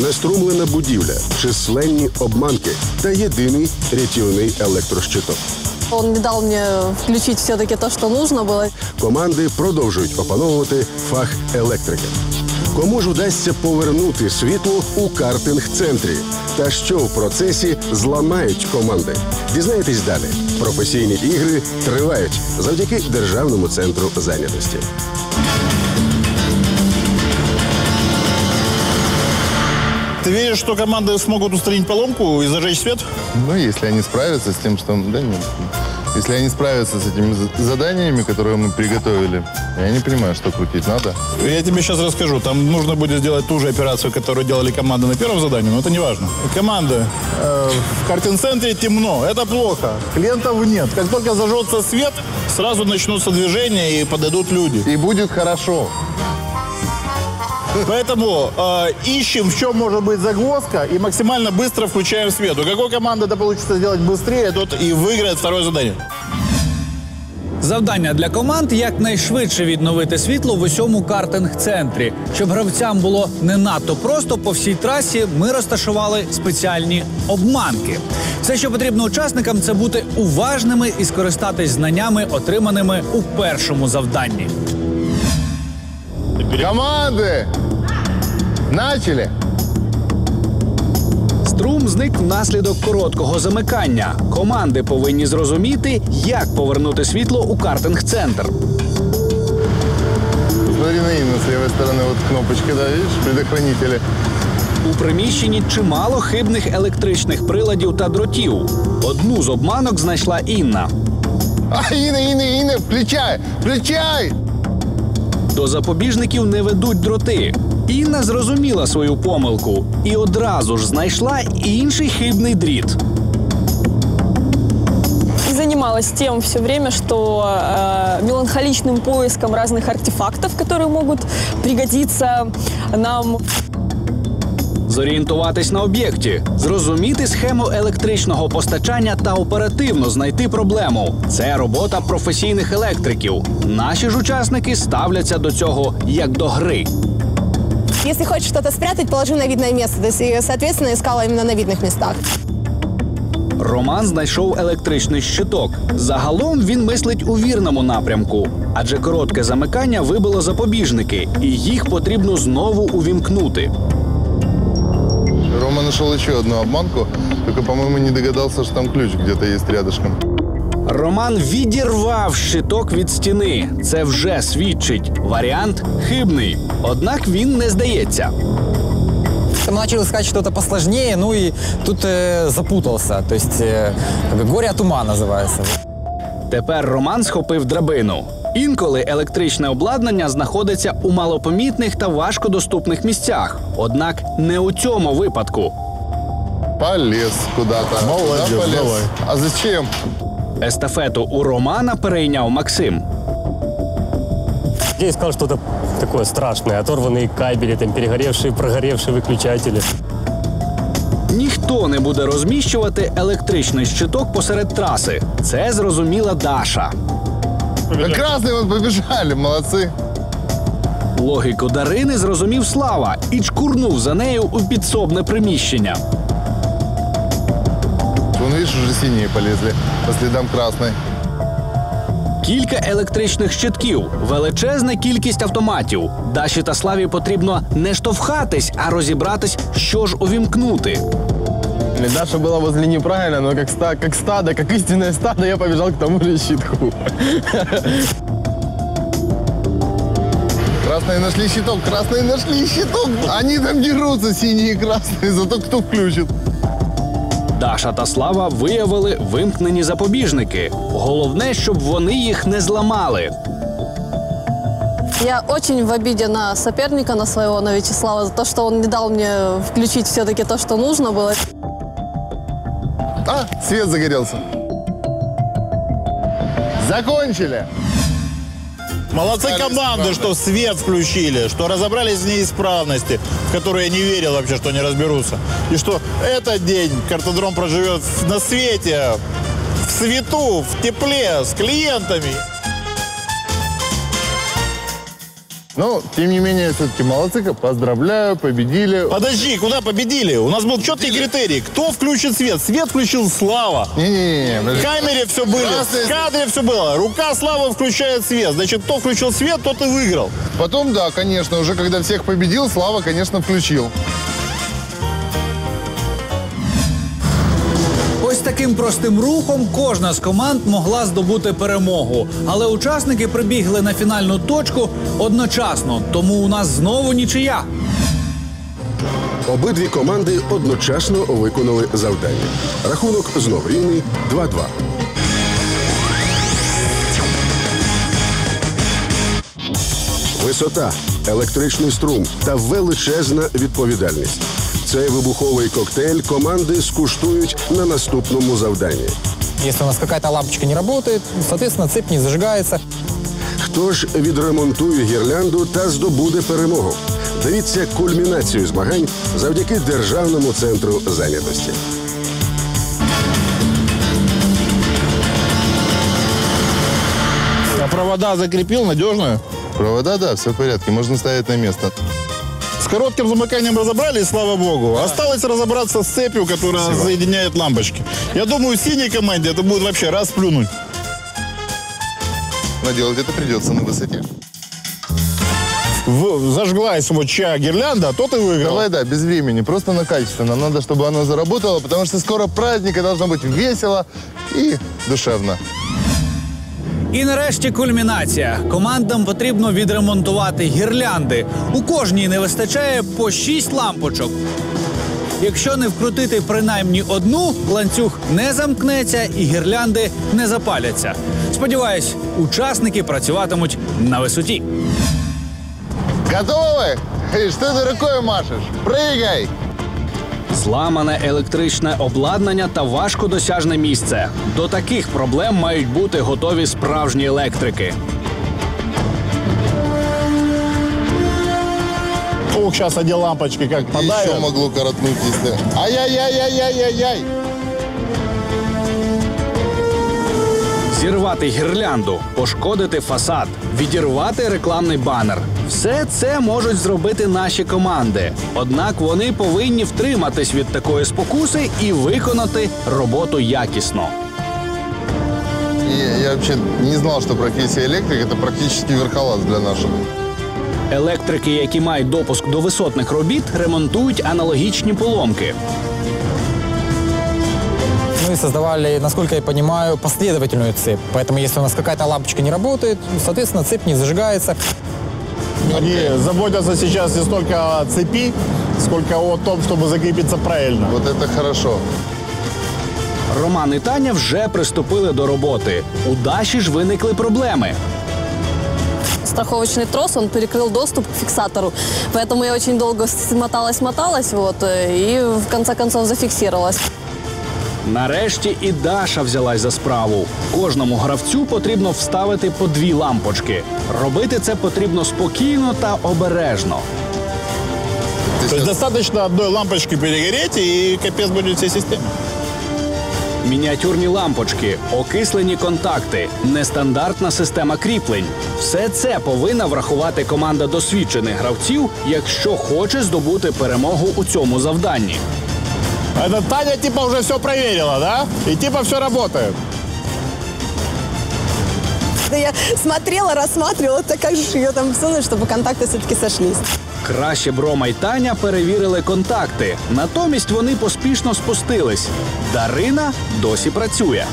знеструмлена будівля, численні обманки та єдиний рятівний електрощиток. Он не дал мне включить все-таки то, что нужно было. Команди продовжують опановувати фах електрики. Кому ж вдасться повернути світло у картинг-центрі? Та що в процесі зламають команди? Дізнаєтесь далі. Професійні ігри тривають завдяки Державному центру зайнятості. Ты веришь, что команды смогут устранить поломку и зажечь свет? Ну, если они справятся с тем, что... Да нет. Если они справятся с этими за- заданиями, которые мы приготовили, я не понимаю, что крутить надо. Я тебе сейчас расскажу. Там нужно будет сделать ту же операцию, которую делали команды на первом задании, но это не важно. Команды, э, в картинг-центре темно. Это плохо. Клиентов нет. Как только зажжется свет, сразу начнутся движения и подойдут люди. И будет хорошо. Поэтому э, ищем, в чем может быть загвоздка, и максимально быстро включаем свет. У какой команды это получится сделать быстрее, тот и выиграет второе задание. Завдання для команд якнайшвидше відновити світло в усьому картинг-центрі. Щоб гравцям було не надто просто, по всій трасі ми розташували спеціальні обманки. Все, що потрібно учасникам, це бути уважними і скористатись знаннями, отриманими у першому завданні. Команды! Начали! Струм зник внаслідок короткого замикання. Команди повинні зрозуміти, як повернути світло у картинг-центр. Смотри на Инну с левой стороны, вот кнопочка, да, видишь, предохранители. У приміщенні чимало хибних електричних приладів та дротів. Одну з обманок знайшла Інна. А, Инна, Инна, Инна, включай! Включай! До запобіжників не ведуть дроти. Інна зрозуміла свою помилку і одразу ж знайшла інший хибний дріт. И занималась тем все время, что э, меланхоличным поиском разных артефактов, которые могут пригодиться нам Зорієнтуватись на об'єкті, зрозуміти схему електричного постачання та оперативно знайти проблему. Це робота професійних електриків. Наші ж учасники ставляться до цього як до гри. Если хочешь что-то спрятать, положи на видное место. То есть, и, соответственно, искала именно на видных местах. Роман знайшов електричний щиток. Загалом він мислить у вірному напрямку, адже коротке замикання вибило запобіжники, і їх потрібно знову увімкнути Рома нашел еще одну обманку, только, по-моему, не догадался, что там ключ где-то есть рядышком. Роман відірвав щиток від стіни. Це вже свідчить. Варіант хибний. Однак він не здається. Мы начал искать что-то посложнее, ну и тут э, запутался. То есть э, как бы горе от ума называется. Тепер Роман схопив драбину. Інколи електричне обладнання знаходиться у малопомітних та важкодоступних місцях. Однак не у цьому випадку. Полез куда-то. Молодец, Куда полез? давай. А зачем? Естафету у Романа перейняв Максим. Я искал что-то такое страшное. Оторванные кабели, там перегоревшие, прогоревшие выключатели. Ніхто не буде розміщувати електричний щиток посеред траси. Це зрозуміла Даша. Да красные вот побежали, молодцы. Логіку Дарини зрозумів Слава і чкурнув за нею у підсобне приміщення. Вон, видишь, уже синие полезли по следам красной. Кілька електричних щитків, величезна кількість автоматів. Даші та Славі потрібно не штовхатись, а розібратись, що ж увімкнути. Даша была возле неправильно, но как, ста, как стадо, как истинное стадо, я побежал к тому же щитку. Красные нашли щиток, красные нашли щиток. Они там дерутся, синие и красные, зато кто включит. Даша та Слава виявили вимкнені запобіжники. Головне, щоб вони їх не зламали. Я очень в обиде на соперника, на своего, на Вячеслава, за то, что он не дал мне включить все-таки то, что нужно было. А, свет загорелся. Закончили. Молодцы Стали команды, что свет включили, что разобрались в неисправности, в которые я не верил вообще, что они разберутся. И что этот день картодром проживет на свете, в свету, в тепле, с клиентами. Но, тем не менее, все-таки молодцы, поздравляю, победили. Подожди, куда победили? У нас был четкий критерий. Кто включит свет? Свет включил Слава. Не-не-не, В камере все было, Красный в кадре все было. Рука Славы включает свет. Значит, кто включил свет, тот и выиграл. Потом, да, конечно, уже когда всех победил, Слава, конечно, включил. Таким простим рухом кожна з команд могла здобути перемогу. Але учасники прибігли на фінальну точку одночасно, тому у нас знову нічия. Обидві команди одночасно виконали завдання. Рахунок знов рівний 2-2. Висота, електричний струм та величезна відповідальність. Цей вибуховий коктейль команди скуштують на наступному завданні. Если у нас какая-то лампочка не работает, соответственно, цепь не зажигается. Хто ж відремонтує гірлянду та здобуде перемогу? Дивіться кульмінацію змагань завдяки Державному центру зайнятості. А провода закрепил надежно. Провода, да, все в порядке, можно ставить на место. Коротким замыканием разобрались, слава богу. Осталось разобраться с цепью, которая соединяет лампочки. Я думаю, синей команде это будет вообще раз плюнуть. Но делать это придется на высоте. В- зажглась вот чья гирлянда, тот и выиграл. Давай, да, без времени, просто на качество. Нам надо, чтобы оно заработало, потому что скоро праздник, и должно быть весело и душевно. І нарешті кульмінація. Командам потрібно відремонтувати гірлянди. У кожній не вистачає по шість лампочок. Якщо не вкрутити принаймні одну, ланцюг не замкнеться і гірлянди не запаляться. Сподіваюсь, учасники працюватимуть на висоті. Готовы? Эй, Что ты рукой машешь? Зламане електричне обладнання та важкодосяжне місце. До таких проблем мають бути готові справжні електрики. Ух, сейчас одни лампочки как Еще подавят. могло коротнуть, если... Ай-яй-яй-яй-яй-яй! Зірвати гірлянду, пошкодити фасад, відірвати рекламний банер. Все це можуть зробити наші команди. Однак вони повинні втриматись від такої спокуси і виконати роботу якісно. Я, я вообще не знал, что профессия электрик это практически верхолаз для нашего. Електрики, які мають допуск до висотних робіт, ремонтують аналогічні поломки. Мы создавали, насколько я понимаю, последовательную цепь. Поэтому, если у нас какая-то лампочка не работает, соответственно, цепь не зажигается. Они заботятся сейчас не столько о цепи, сколько о том, чтобы закрепиться правильно. Вот это хорошо. Роман і Таня вже приступили до роботи. У Даші ж виникли проблеми. страховочный трос, он перекрыл доступ к фиксатору. Поэтому я очень долго моталась-моталась, вот, э, и в конце концов зафиксировалась. Нарешті і Даша взялась за справу. Кожному гравцю потрібно вставити по дві лампочки. Робити це потрібно спокійно та обережно. То есть достаточно одной лампочки перегореть, и капец будет всей системе. Мініатюрні лампочки, окислені контакти, нестандартна система кріплень. Все це повинна врахувати команда досвідчених гравців, якщо хоче здобути перемогу у цьому завданні. Это Таня типа уже все проверила, да? И типа все работает. Да я смотрела, рассматривала, так как же ее там всунуть, чтобы контакты все-таки сошлись. Краще б Рома й Таня перевірили контакти. Натомість вони поспішно спустились. Дарина досі працює.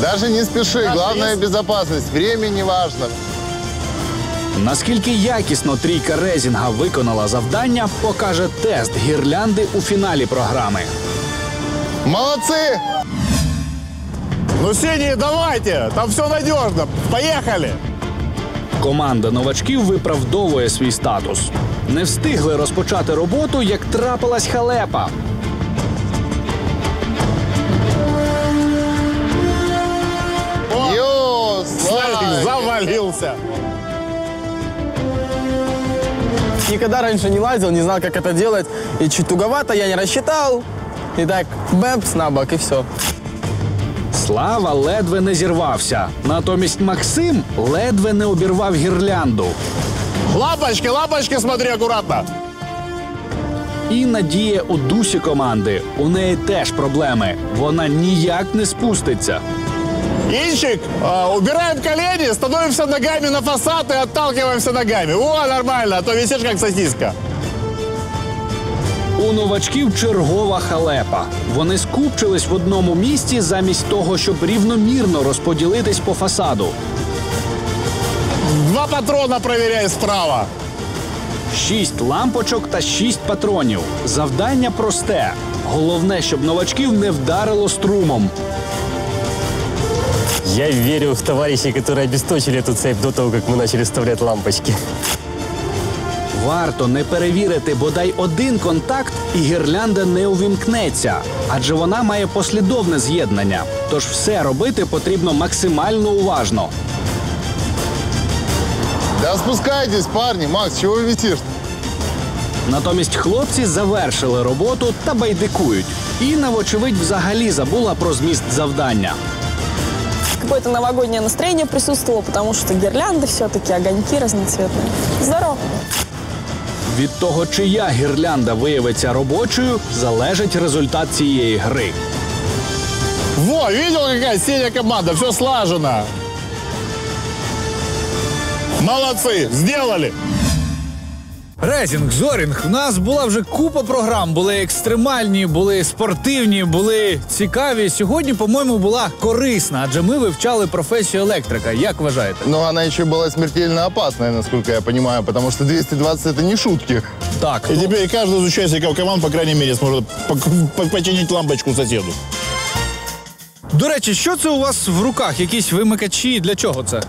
Даже не спеши, главное безопасность. Время не важно. Наскільки якісно трійка Резінга виконала завдання, покаже тест гірлянди у фіналі програми. Молодцы! Ну, синие, давайте! Там все надежно. Поехали! Команда новачків виправдовує свій статус. Не встигли розпочати роботу, як трапилась халепа. Йо, Славик Славик! Никогда раньше не лазил, не знал, как это делать. И чуть туговато, я не рассчитал. И так, бэмпс на бок, и все. Слава ледве не зірвався. Натомість Максим ледве не обірвав гірлянду. Лампочки, лампочки, смотри аккуратно. І Надія у дусі команди. У неї теж проблеми. Вона ніяк не спуститься. Инчик, а, убираем колени, становимся ногами на фасад и отталкиваемся ногами. О, нормально, а то висишь как сосиска. У новачків чергова халепа. Вони скупчились в одному місці замість того, щоб рівномірно розподілитись по фасаду. Два патрона проверяй справа. Шість лампочок та шість патронів. Завдання просте. Головне, щоб новачків не вдарило струмом. Я верю в товарищей, которые обесточили эту цепь до того, как мы начали вставлять лампочки. Варто не перевірити бодай один контакт, і гірлянда не увімкнеться, адже вона має послідовне з'єднання. Тож все робити потрібно максимально уважно. Да спускайтесь, парни. Макс, чего висишь? Натомість хлопці завершили роботу та байдикують. Інна, вочевидь, взагалі забула про зміст завдання. Какое-то новогоднее настроение присутствовало, потому что гирлянды все-таки, огоньки разноцветные. Здорово! Від того, чия гірлянда виявиться робочою, залежить результат цієї гри. Во, видел, какая синяя команда, все слажено. Молодцы, сделали. Резінг, зорінг. У нас була вже купа програм. Були екстремальні, були спортивні, були цікаві. Сьогодні, по-моєму, була корисна, адже ми вивчали професію електрика. Як вважаєте? Но она еще была смертельно опасная, насколько я понимаю, потому что 220 это не шутки. Так, И теперь каждый из участников команд, по крайней мере, сможет по- по- починить лампочку соседу. до речі, що це у вас в руках? Якісь вимикачі? Для чого це?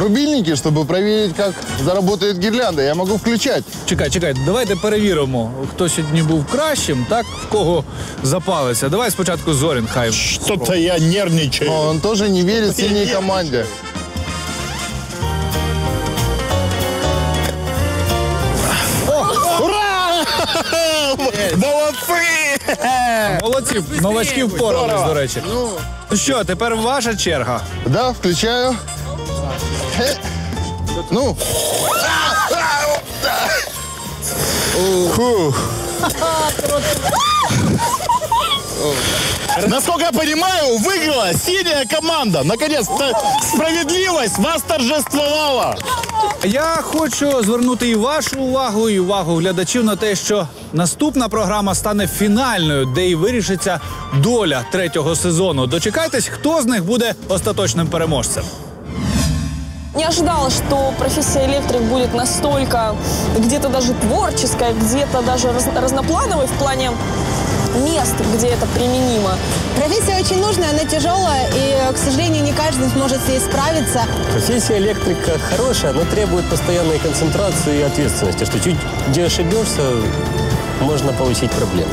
Рубильники, чтобы проверить, как заработает гирлянда. Я могу включать. Чекай, чекай, давайте перевіримо, хто сьогодні був кращим, так в кого запалиться. Давай спочатку Зорін, хай. Что-то я нервничаю. Но он тоже не верит синей команде. Ура! Молодцы! Молодці, новачки впорались, до речі. Ну що, тепер ваша черга. Да, включаю. Ну, Насколько я понимаю, выиграла синяя команда. Наконец-то справедливость вас торжествовала. Я хочу звернути і вашу увагу, і увагу глядачів на те, що наступна програма стане фінальною, де і вирішиться доля третього сезону. Дочекайтесь, хто з них буде остаточним переможцем. Не ожидала, что профессия электрик будет настолько где-то даже творческая, где-то даже раз- разноплановой в плане мест, где это применимо. Профессия очень нужная, она тяжелая, и, к сожалению, не каждый сможет с ней справиться. Профессия электрика хорошая, но требует постоянной концентрации и ответственности, что чуть где ошибешься, можно получить проблемы.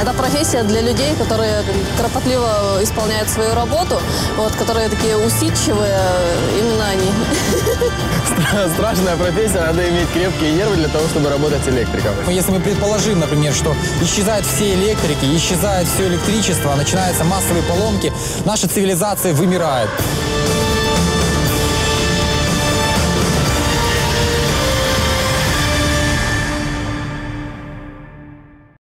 Это профессия для людей, которые кропотливо исполняют свою работу, вот, которые такие усидчивые, именно они. Страшная профессия, надо иметь крепкие нервы для того, чтобы работать электриком. Ну, Если мы предположим, например, что исчезают все электрики, исчезает все электричество, начинаются массовые поломки, наша цивилизация вымирает.